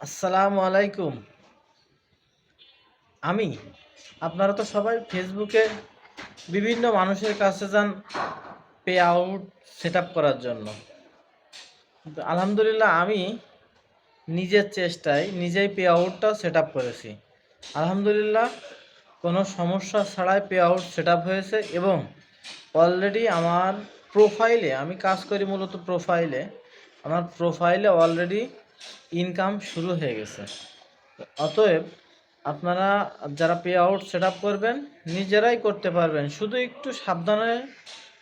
আসসালামু আলাইকুম। আমি, আপনারা তো সবাই ফেসবুকে বিভিন্ন মানুষের কাছে যান পে আউট সেট করার জন্য। আলহামদুলিল্লাহ আমি নিজের চেষ্টায় নিজেই পে আউটটা সেট করেছি। আলহামদুলিল্লাহ কোনো সমস্যা ছাড়াই পে আউট সেট হয়েছে এবং অলরেডি আমার প্রোফাইলে আমি কাজ করি মূলত প্রোফাইলে আমার প্রোফাইলে অলরেডি ইনকাম শুরু হয়ে গেছে। অতএব আপনারা যারা পে আউট সেট করবেন, নিজেরাই করতে পারবেন। শুধু একটু সাবধানে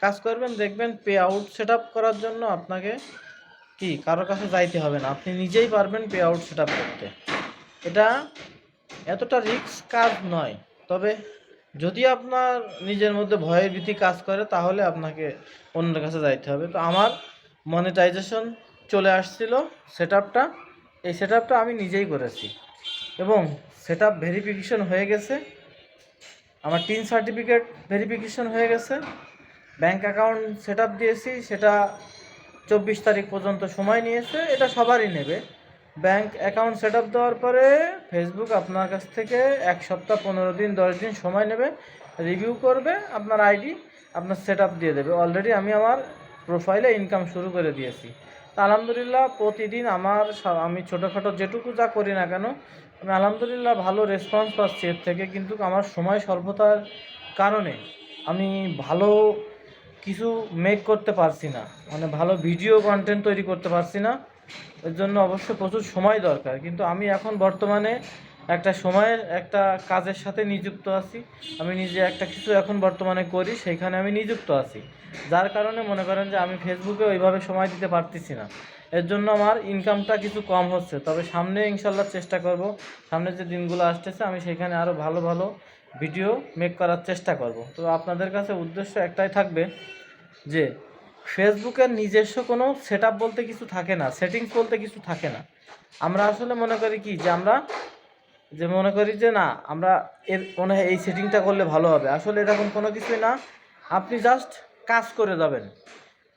কাজ করবেন, দেখবেন পে আউট সেট করার জন্য আপনাকে কি, কারোর কাছে যাইতে হবে না। আপনি নিজেই পারবেন পে আউট সেট করতে। এটা এতটা রিস্ক কাজ নয়। তবে যদি আপনার নিজের মধ্যে ভয়ের ভীতি কাজ করে, তাহলে আপনাকে অন্যের কাছে যাইতে হবে। তো আমার মনিটাইজেশন চলে আসছিল সেট আপটা এই সেট আপটা আমি নিজেই করেছি। এবং সেট আপ ভেরিফিকেশন হয়ে গেছে। আমার টিন সার্টিফিকেট ভেরিফিকেশন হয়ে গেছে। ব্যাংক অ্যাকাউন্ট সেট আপ দিয়েছি। সেটা চব্বিশ তারিখ পর্যন্ত সময় নিয়েছে। এটা সবারই নেবে। ব্যাংক অ্যাকাউন্ট সেট আপ দেওয়ার পরে ফেসবুক আপনার কাছ থেকে এক সপ্তাহ, পনেরো দিন, দশ দিন সময় নেবে। রিভিউ করবে। আপনার আইডি আপনার সেট দিয়ে দেবে। অলরেডি আমি আমার প্রোফাইলে ইনকাম শুরু করে দিয়েছি। তা আলহামদুলিল্লাহ প্রতিদিন আমার আমি ছোটোখাটো যেটুকু যা করি না কেন, আমি আলহামদুলিল্লাহ ভালো রেসপন্স পাচ্ছি এর থেকে, কিন্তু আমার সময় স্বল্পতার কারণে আমি ভালো কিছু মেক করতে পারছি না। মানে ভালো ভিডিও কন্টেন্ট তৈরি করতে পারছি না। এর জন্য অবশ্য প্রচুর সময় দরকার। কিন্তু আমি এখন বর্তমানে একটা সময়ের, একটা কাজের সাথে নিযুক্ত আছি। আমি নিজে একটা কিছু এখন বর্তমানে করি, সেইখানে আমি নিযুক্ত আছি। যার কারণে মনে করেন যে আমি ফেসবুকে ওইভাবে সময় দিতে পারতেছি না। এর জন্য আমার ইনকামটা কিছু কম হচ্ছে। তবে সামনে ইনশাল্লাহ চেষ্টা করব। সামনে যে দিনগুলো আসতেছে, আমি সেখানে আরও ভালো ভালো ভিডিও মেক করার চেষ্টা করব। তো আপনাদের কাছে উদ্দেশ্য একটাই থাকবে যে ফেসবুকের নিজস্ব কোনো সেট বলতে কিছু থাকে না সেটিংস বলতে কিছু থাকে না। আমরা আসলে মনে করি কি যে আমরা যে মনে করি যে না, আমরা এর মনে হয় এই সেটিংটা করলে ভালো হবে। আসলে এরকম কোনো কিছুই না। আপনি জাস্ট কাজ করে যাবেন।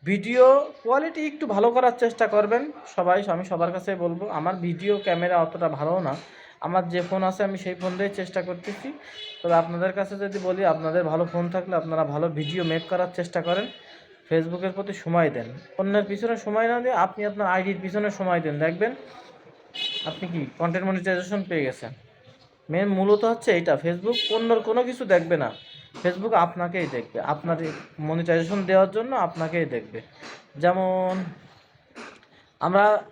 ভিডিও কোয়ালিটি একটু ভালো করার চেষ্টা করবেন। সবাই, আমি সবার কাছে বলব, আমার ভিডিও ক্যামেরা অতটা ভালো না। আমার যে ফোন আছে, আমি সেই ফোন দিয়েই চেষ্টা করতেছি। তবে আপনাদের কাছে যদি বলি, আপনাদের ভালো ফোন থাকলে আপনারা ভালো ভিডিও মেক করার চেষ্টা করেন। ফেসবুকের প্রতি সময় দেন। অন্যের পিছনে সময় না দিয়ে আপনি আপনার আইডির পিছনে সময় দেন। দেখবেন আপনি কি কন্টেন্ট মনিটাইজেশন পেয়ে গেছেন। মেন মূলত হচ্ছে এটা ফেসবুক অন্যর কোনো কিছু দেখবে না। ফেসবুক আপনাকেই দেখবে। আপনার মনিটাইজেশন দেওয়ার জন্য আপনাকেই দেখবে। যেমন, আমরা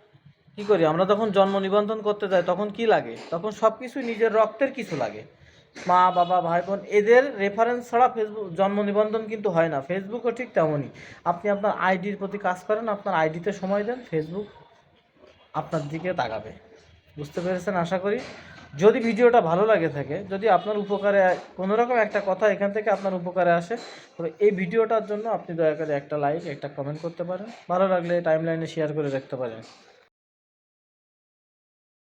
কি করি? আমরা যখন জন্ম নিবন্ধন করতে যাই, তখন কি লাগে? তখন সব কিছুই নিজের রক্তের কিছু লাগে। মা, বাবা, ভাই, বোন, এদের রেফারেন্স ছাড়া ফেসবুক জন্ম নিবন্ধন কিন্তু হয় না। ফেসবুকও ঠিক তেমনই। আপনি আপনার আইডির প্রতি কাজ করেন, আপনার আইডিতে সময় দেন ফেসবুক আপনার দিকে তাকাবে। বুঝতে পেরেছেন? আশা করি যদি ভিডিওটা ভালো লাগে থাকে, যদি আপনার উপকারে কোনো রকম একটা কথা এখান থেকে আপনার উপকারে আসে, তবে এই ভিডিওটার জন্য আপনি দয়া করে একটা লাইক একটা কমেন্ট করতে পারেন। ভালো লাগলে টাইম লাইনে শেয়ার করে রাখতে পারেন।